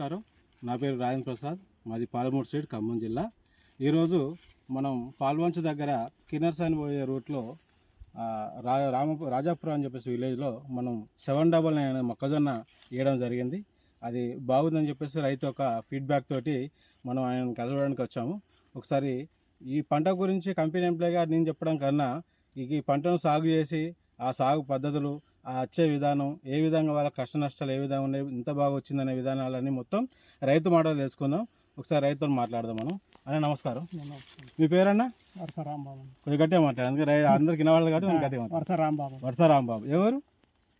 నమస్కారం. నా పేరు రాజేంద్ర ప్రసాద్. మాది పాలమూరు స్టేట్ ఖమ్మం జిల్లా. ఈరోజు మనం పాల్వంచ దగ్గర కిన్నర్సాని పోయే రూట్లో రా రామ రాజాపురం అని చెప్పేసి విలేజ్లో మనం సెవెన్ డబల్ నైన్ అనే మొక్కజొన్న వేయడం జరిగింది. అది బాగుందని చెప్పేసి రైతు ఒక ఫీడ్బ్యాక్ తోటి మనం ఆయన కలవడానికి వచ్చాము. ఒకసారి ఈ పంట గురించి కంపెనీ ఎంప్లాయీగా నేను చెప్పడం కన్నా ఈ పంటను సాగు చేసి ఆ సాగు పద్ధతులు వచ్చే విధానం ఏ విధంగా వాళ్ళ కష్ట నష్టాలు ఏ విధంగా ఉన్నాయి ఇంత బాగా వచ్చిందనే విధానాలన్నీ మొత్తం రైతు మాటలు తెలుసుకుందాం. ఒకసారి రైతుతో మాట్లాడదాం మనం. అన్న నమస్కారం. మీ పేరన్నా? వరుస రాంబాబు కొద్దిగా గట్టిగా మాట్లాడు అందుకే రై- అందరికి వినవాలి కాబట్టి నేను గట్టిగా వరుస రాంబాబు రాంబాబు ఎవరు?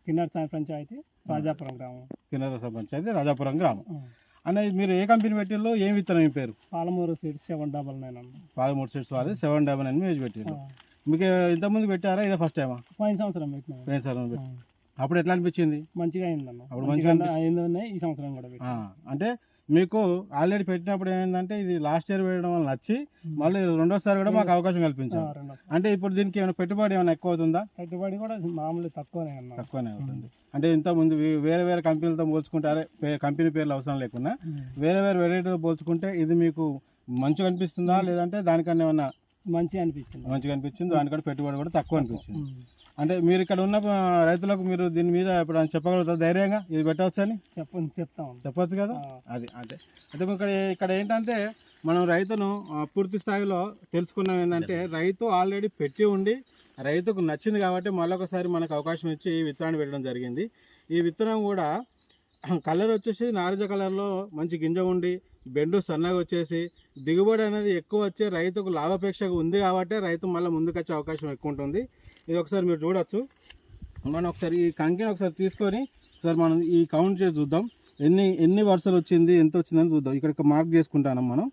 కిన్నర్ పంచాయతీ రాజాపురం గ్రామం. కిన్నరస పంచాయతీ రాజాపురం గ్రామం. అన్న ఇది మీరు ఏ కంపెనీ పెట్టిల్లో? ఏం విత్తనం మీ పేరు? Palamuru seed seven double nine అన్న. పాలమూడు సీట్స్ వాళ్ళది సెవెన్ డబల్ నైన్ మేజ్ పెట్టారు మీకు ఇంతకుముందు పెట్టారా? ఇదే ఫస్ట్ టైమా? పోయిన సంవత్సరం పెట్టినాం. పోయిన సార్ ఆ, అప్పుడు ఎట్లా అనిపించింది? మంచిగా అయిందన్న. అప్పుడు మంచిగా అయిందనే ఈ సంవత్సరం కూడా అంటే మీకు ఆల్రెడీ పెట్టినప్పుడు ఏమైందంటే ఇది లాస్ట్ ఇయర్ వేయడం వల్ల నచ్చి మళ్ళీ రెండోసారి కూడా మాకు అవకాశం కల్పించారు. అంటే ఇప్పుడు దీనికి ఏమైనా పెట్టుబడి ఏమైనా ఎక్కువ అవుతుందా? పెట్టుబడి కూడా మామూలు తక్కువనే తక్కువనే అవుతుంది. అంటే ఇంత ముందు వేరే వేరే కంపెనీలతో పోల్చుకుంటే అరే కంపెనీ పేర్లు అవసరం లేకుండా. వేరే వేరే వెరైటీతో పోల్చుకుంటే ఇది మీకు మంచిగా అనిపిస్తుందా? లేదంటే దానికన్నా ఏమన్నా మంచిగా అనిపించింది. మంచిగా అనిపించింది. దానికంటే పెట్టుబడి కూడా తక్కువ అనిపించింది. అంటే మీరు ఇక్కడ ఉన్న రైతులకు మీరు దీని మీద ఇప్పుడు చెప్పగలుగుతారు ధైర్యంగా? ఇది పెట్టవచ్చు అని? చెప్ప చెప్తాం. చెప్పొచ్చు కదా? ఆ, అది అంటే ఇక్కడ ఇక్కడ ఏంటంటే మనం రైతును పూర్తి స్థాయిలో తెలుసుకున్నాం ఏంటంటే రైతు ఆల్రెడీ పెట్టి ఉండి రైతుకు నచ్చింది కాబట్టి మళ్ళొకసారి మనకు అవకాశం ఇచ్చి ఈ విత్తనాన్ని పెట్టడం జరిగింది. ఈ విత్తనం కూడా కలర్ వచ్చేసి నారింజ కలర్లో మంచి గింజ ఉండి బెండు సన్నగా వచ్చేసి దిగుబడి అనేది ఎక్కువ వచ్చే రైతుకు లాభాపేక్షగా ఉంది కాబట్టి రైతు మళ్ళీ ముందుకొచ్చే అవకాశం ఎక్కువ ఉంటుంది. ఇది ఒకసారి మీరు చూడొచ్చు. మనం ఒకసారి ఈ కంకిని ఒకసారి తీసుకొని ఒకసారి మనం ఈ కౌంట్ చేసి చూద్దాం. ఎన్ని ఎన్ని వరుసలు వచ్చింది ఎంత వచ్చిందని చూద్దాం. ఇక్కడ మార్క్ చేసుకుంటాను మనం.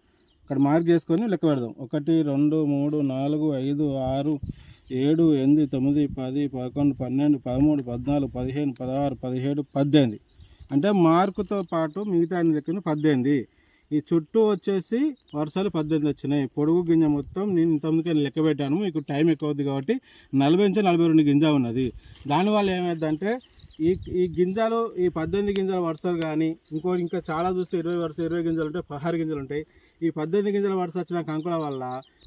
ఇక్కడ మార్క్ చేసుకొని లెక్క పెడదాం. ఒకటి రెండు మూడు నాలుగు ఐదు ఆరు ఏడు ఎనిమిది తొమ్మిది పది పదకొండు పన్నెండు పదమూడు పద్నాలుగు పదిహేను పదహారు పదిహేడు పద్దెనిమిది. అంటే మార్కుతో పాటు మిగతా అన్ని లెక్కను పద్దెనిమిది. ఈ చుట్టూ వచ్చేసి వరుసలు పద్దెనిమిది వచ్చినాయి. పొడుగు గింజ మొత్తం నేను ఇంతమందికి లెక్క పెట్టాను. మీకు టైం ఎక్కువ అవుతుంది కాబట్టి నలభై నుంచి నలభై రెండు గింజ ఉన్నది. దానివల్ల ఏమైందంటే ఈ ఈ గింజలు ఈ పద్దెనిమిది గింజల వరుసలు కానీ ఇంకో ఇంకా చాలా చూస్తే ఇరవై వరుస ఇరవై గింజలు ఉంటాయి పదహారు గింజలు ఉంటాయి. ఈ పద్దెనిమిది గింజల వరుస వచ్చిన కంకుల వల్ల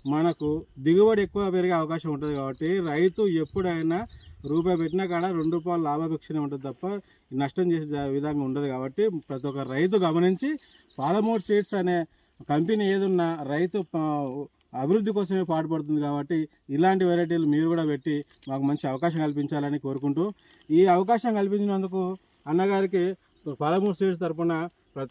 మనకు దిగుబడి ఎక్కువ పెరిగే అవకాశం ఉంటుంది కాబట్టి రైతు ఎప్పుడైనా రూపాయి పెట్టినా కాడ రెండు రూపాయలు లాభాపేక్షనే ఉంటుంది తప్ప నష్టం చేసే విధంగా ఉండదు కాబట్టి ప్రతి ఒక్క రైతు గమనించి పాలమూర్ సీడ్స్ అనే కంపెనీ ఏదున్నా రైతు అభివృద్ధి కోసమే పాటుపడుతుంది కాబట్టి ఇలాంటి వెరైటీలు మీరు కూడా పెట్టి మాకు మంచి అవకాశం కల్పించాలని కోరుకుంటూ ఈ అవకాశం కల్పించినందుకు అన్నగారికి పదమూడు సీట్స్ తరపున